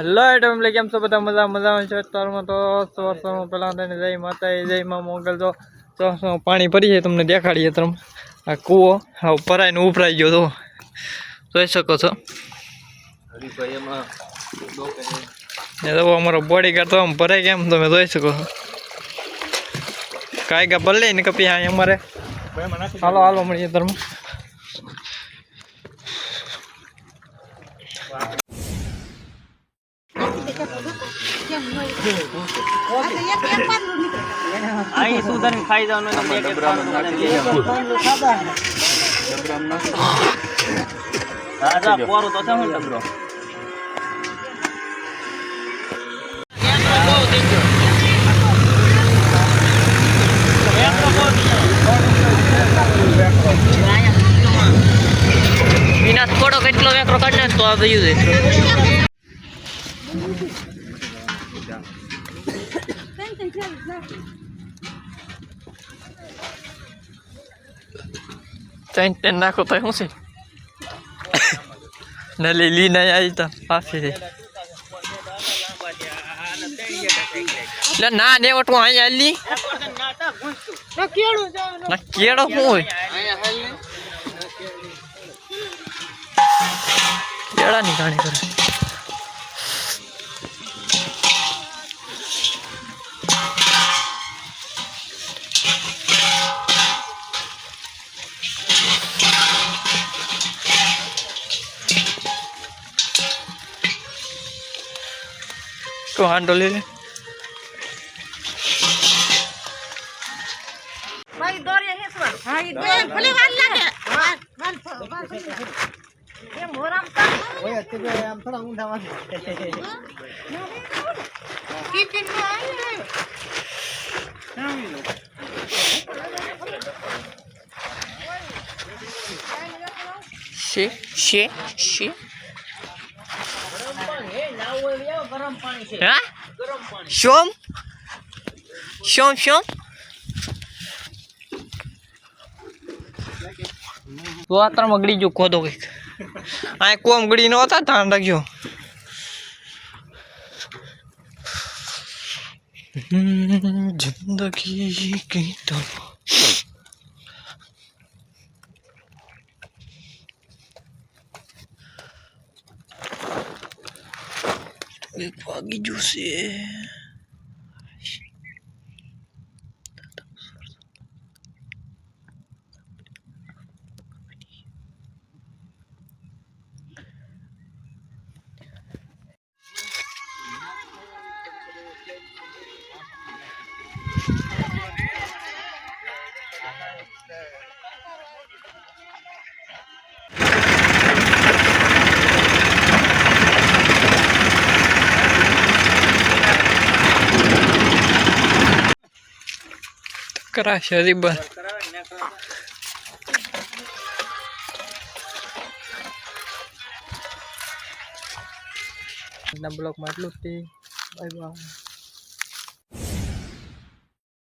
Hello એટલે કેમ છો બધા? મજા મજામાં છે? અત્યારમાં તો સવાર સવારમાં પહેલાં તેને જય માતા જયમાં મોગલ. તો સવાર પાણી ભરી છે, તમને દેખાડીએ તમે આ કૂવો હા ભરાઈને ઉભરાઈ ગયો તો જોઈ શકો છો. ને તો અમારો બોડી ગાર્ડ તો આમ ભરાય કેમ તમે જોઈ શકો છો. કાંઈ કા ભલે ને કપી હા અમારે. હાલો હાલો, મળીએ ધર્મ અહીં સુધર ખાઈ જવાનું તમને એક એક ખાવાનું હા જા પોરું તો છે ડબરો વિના થોડો કેટલો વેકરો કાઢી નાખ તો આ થયું છે ત્રણ ત્રણ નાખો તો શું છે નલી લી નહીં આવી તો પાછી એટલે ના ને વટવું અહીંયા લી ના કેળો શું હોય કેળાની કહાણી કરે તો હાંડો લઈ લે ભલે વાર લાગે વાર વાર વાર એ મોરામ કિચનમાં આવી છે છે છે હા શોમ શોમ શોમ તો આ ત્રણ મગડી જો ખોદો કંઈક આ કોમ ગળી નો હતા ધ્યાન રાખજો હમ, જિંદગી કી તો 곱하기 주세요. કરાશે હજી બસ બ્લોકમાં એટલું જ બાય બાય